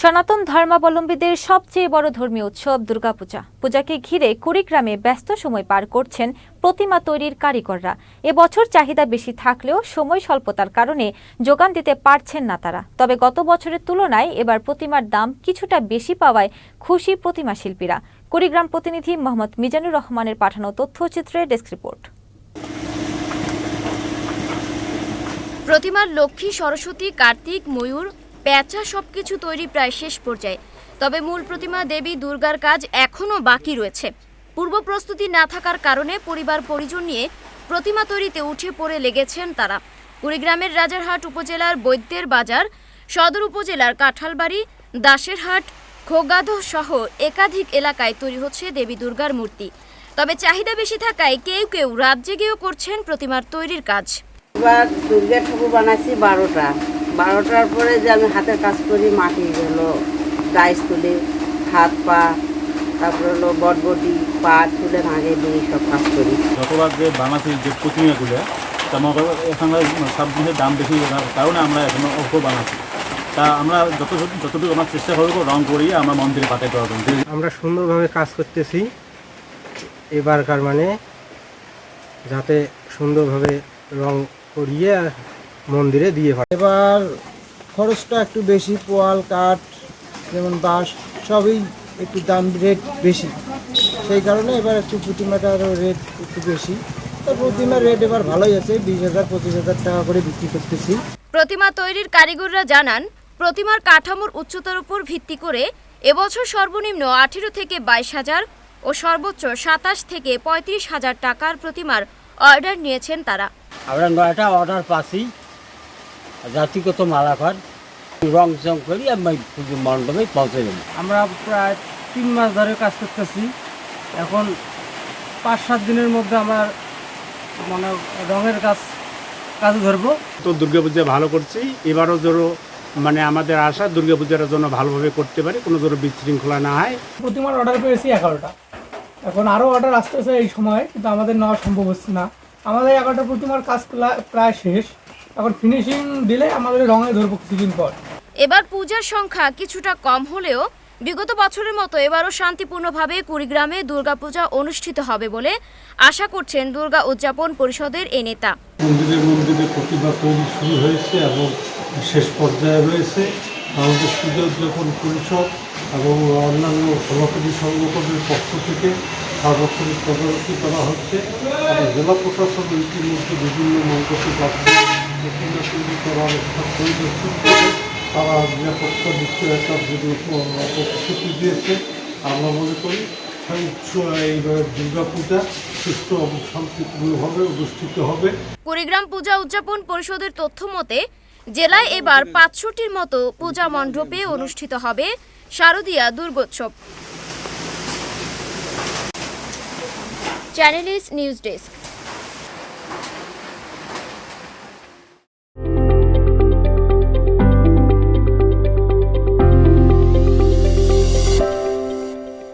সনাতন ধর্মাবলম্বীদের সবচেয়ে বড় ধর্মীয় উৎসব দুর্গাপূজা। পূজাকে ঘিরে কুড়িগ্রামে ব্যস্ত সময় পার করছেন প্রতিমা তৈরির কারিগররা। এবছর চাহিদা বেশি থাকলেও সময় স্বল্পতার কারণে যোগান দিতে পারছেন না তারা। তবে গত বছরের তুলনায় এবার প্রতিমার দাম কিছুটা বেশি পাওয়ায় খুশি প্রতিমা শিল্পীরা। কুড়িগ্রাম প্রতিনিধি মোহাম্মদ মিজানুর রহমানের পাঠানো তথ্যচিত্রে ডেস্ক রিপোর্ট। প্রতিমার লক্ষ্মী, সরস্বতী, কার্তিক, ময়ূর প্যাঁচা সবকিছু তৈরি প্রায় শেষ পর্যায়ে। তবে মূল প্রতিমা দেবী দুর্গার কাজ এখনও বাকি রয়েছে। পূর্ব প্রস্তুতি না থাকার কারণে পরিবার পরিজন নিয়ে প্রতিমা তৈরিতে উঠে পড়ে লেগেছেন তারা। কুড়িগ্রামের রাজারহাট উপজেলার বৈদ্যের বাজার, সদর উপজেলার কাঁঠালবাড়ি দাসেরহাট খোগাদহ সহ একাধিক এলাকায় তৈরি হচ্ছে দেবী দুর্গার মূর্তি। তবে চাহিদা বেশি থাকায় কেউ কেউ রাত জেগেও করছেন প্রতিমার তৈরির কাজ। দুর্গা ঠাকুর বানাইছি বারোটা। বারোটার পরে যে আমি হাতের কাজ করি মাটি হলো ডাইস তুলি হাত পা তারপরে হলো বটবটি পা তুলে ভাঙে দিয়ে সব কাজ করি। যতবার যে বানাচ্ছি যে প্রতিমাগুলো তা এখানকার সব জিনিসের দাম বেশি কারণে আমরা এখনও অল্প বানাচ্ছি তা আমরা যত যতটুকু আমরা চেষ্টা করব রং করিয়ে আমরা মন্দিরে পাঠাতে পারব আমরা সুন্দরভাবে কাজ করতেছি। এবারকার মানে যাতে সুন্দরভাবে রং করিয়ে মন্দিরে দিয়ে হয়। এবার খরচটা একটু বেশি পোয়াল কাঠ যেমন বাঁশ সবই একটু দাম রেট বেশি। সেই কারণে এবার একটু প্রতিমাটারও রেট একটু বেশি। তো প্রতিমার রেট এবার ভালোই আছে বিশ হাজার পঁচিশ হাজার টাকা করে বিক্রি করতেছি। প্রতিমা তৈরির কারিগররা জানান প্রতিমার কাঠামোর উচ্চতার উপর ভিত্তি করে এবছর সর্বনিম্ন আঠেরো থেকে বাইশ হাজার ও সর্বোচ্চ সাতাশ থেকে পঁয়ত্রিশ হাজার টাকার প্রতিমার অর্ডার নিয়েছেন তারা। আমরা নয়টা অর্ডার পাচ্ছি। জাতিগত মালাকার রং চং করি আমি পুজো মণ্ডপে পৌঁছে দেবো। আমরা প্রায় তিন মাস ধরে কাজ করতেছি। এখন পাঁচ সাত দিনের মধ্যে আমার মানে রঙের কাজ কাজ ধরবো। তো দুর্গাপূজা ভালো করছি। এবারও ধরো মানে আমাদের আশা দুর্গাপূজার জন্য ভালোভাবে করতে পারি কোনো ধরো বিশৃঙ্খলা না হয়। প্রতিমার অর্ডার পেয়েছি এগারোটা। এখন আরও অর্ডার আসতেছে এই সময় কিন্তু আমাদের নেওয়া সম্ভব হচ্ছে না। আমাদের এগারোটা প্রতিমার কাজ প্রায় শেষ। এখন ফিনিশিং দিলে আমাদের রঙে ধরবো কিছুদিন পর। এবার পূজার সংখ্যা কিছুটা কম হলেও বিগত বছরের মতো এবারও শান্তিপূর্ণভাবে কুড়িগ্রামে দুর্গাপূজা অনুষ্ঠিত হবে বলে আশা করছেন দুর্গা উদযাপন পরিষদের এ নেতা। মন্দিরে মন্দিরে প্রতিমা তৈরি শুরু হয়েছে এবং শেষ পর্যায়ে রয়েছে। আমাদের পূজা উদযাপন পরিষদ এবং অন্যান্য সভাপতি সংগঠনের পক্ষ থেকে সার্বক্ষণিক তদারকি করা হচ্ছে। এবং জেলা প্রশাসন ইতিমধ্যে বিভিন্ন মন্ত্রকে যাচ্ছে। স্থান পরিদর্শন তারা নিরাপত্তা নিশ্চয়তার জন্য প্রতিশ্রুতি দিয়েছে, আমরা মনে করি কুড়িগ্রাম পূজা উদযাপন পরিষদের তথ্য মতে, জেলায় এবার পাঁচশোটির মতো পূজা মণ্ডপে অনুষ্ঠিত হবে শারদীয়া দুর্গোৎসব। চ্যানেলিস নিউজ ডেস্ক।